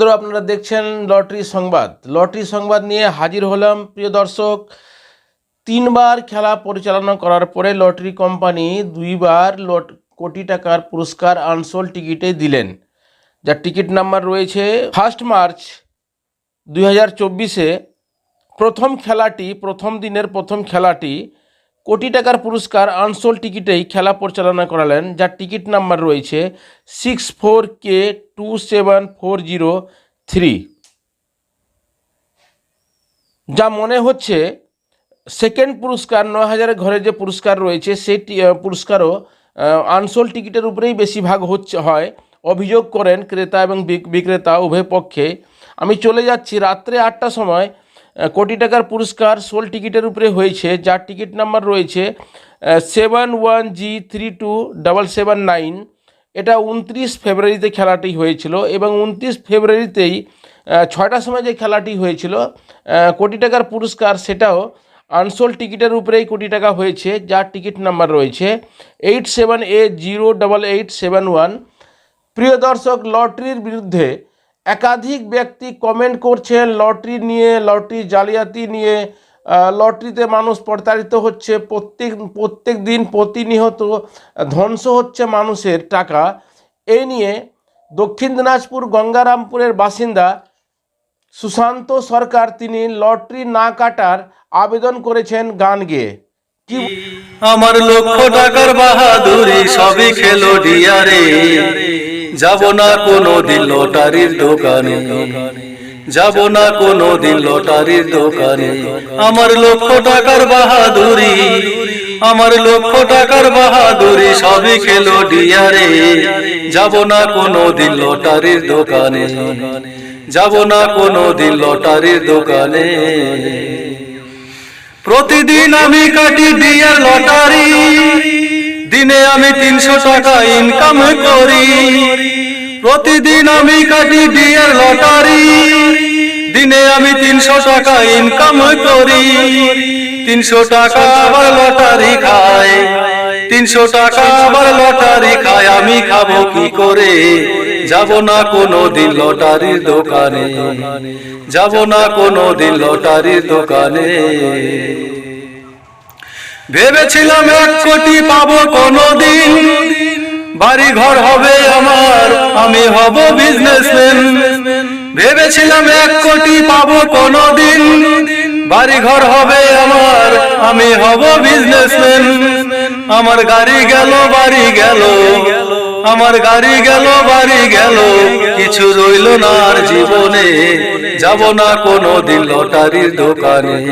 বন্ধুরা, আপনারা দেখছেন লটারি সংবাদ। লটারি সংবাদ নিয়ে হাজির হলাম প্রিয় দর্শক, তিনবার খেলা পরিচালনা করার পরে লটারি কোম্পানি দুইবার লট, কোটি টাকার পুরস্কার আনসোল টিকিটে দিলেন। যার টিকিট নাম্বার রয়েছে ফার্স্ট মার্চ দুই প্রথম খেলাটি, প্রথম দিনের প্রথম খেলাটি কোটি টাকার পুরস্কার আনসোল টিকিটেই খেলা পরিচালনা করালেন, যার টিকিট নাম্বার রয়েছে six four K two seven four zero three যা মনে হচ্ছে সেকেন্ড পুরস্কার ন হাজারের ঘরে যে পুরস্কার রয়েছে, সেই পুরস্কারও আনসোল টিকিটের উপরেই বেশি ভাগ হচ্ছে, হয়। অভিযোগ করেন ক্রেতা এবং বিক- বিক্রেতা উভয় পক্ষে। আমি চলে যাচ্ছি, রাত্রে আটটার সময় কোটি টাকার পুরস্কার সোল টিকিটের উপরে হয়েছে, যার টিকিট নাম্বার রয়েছে seven one G three two double seven nine এটা উনত্রিশ ফেব্রুয়ারিতে খেলাটি হয়েছিল এবং উনত্রিশ ফেব্রুয়ারিতেই ছয়টার সময় যে খেলাটি হয়েছিল কোটি টাকার পুরস্কার সেটাও আনসোল টিকিটের উপরেই কোটি টাকা হয়েছে, যার টিকিট নাম্বার রয়েছে eight seven A zero double eight seven one প্রিয় দর্শক, লটারির বিরুদ্ধে একাধিক ব্যক্তি কমেন্ট করছেন লটারি নিয়ে, লটারি জালিয়াতি নিয়ে লটারিতে মানুষ প্রতারিত হচ্ছে, প্রত্যেক প্রত্যেক দিন প্রতিনিয়ত ধ্বংস হচ্ছে মানুষের টাকা। এই নিয়ে দক্ষিণ দিনাজপুর গঙ্গারামপুরের বাসিন্দা সুশান্ত সরকার, তিনি লটারি না কাটার আবেদন করেছেন গান গেয়ে। আমার লক্ষ টাকার বাহাদুরি সবই খেলো ডিয়ারে। যাব না কোনো দিন লটারির দোকানে। যাব না কোনো দিন লটারির দোকানে। আমার লক্ষ টাকার বাহাদুরি, আমার লক্ষ টাকার বাহাদুরি সবই খেলো ডিয়ারে। যাব না কোনো দিন লটারির দোকানে। যাব না কোনো দিন লটারির দোকানে। প্রতিদিন আমি কাটি দিয়ে লটারি। দিনে আমি তিনশো টাকা ইনকাম করি। প্রতিদিন আমি কাটি দিয়ে লটারি দিনে আমি তিনশো টাকা ইনকাম করি। তিনশো টাকা আবার লটারি খায় তিনশো টাকা আবার লটারি খায় আমি খাব কি করে? যাব না কোনো দিন লটারির দোকানে। যাব না কোনো দিন লটারির দোকানে। ভেবেছিলাম এক কোটি পাবো কোনো দিন বাড়ি ঘর হবে আমার, আমি হব বিজনেসম্যান ভেবেছিলাম এক কোটি পাবো কোনো দিন বাড়ি ঘর হবে আমার, আমি হব বিজনেসম্যান আমার গাড়ি গেল, বাড়ি গেল। আমার গাড়ি গেল, বাড়ি গেল, কিছু রইল না আর জীবনে। যাব না কোনো দিন লটারির দোকানে।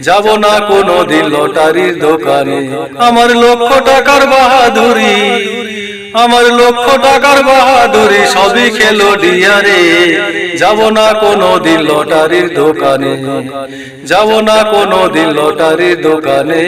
যাব না কোনো দিন লটারির দোকানে। আমার লক্ষ টাকার বাহাদুরি, আমার লক্ষ টাকার বাহাদুরি সবই খেলো ডিয়ারে। যাব না কোনো দিন লটারির দোকানে। যাব না কোনো দিন লটারির দোকানে।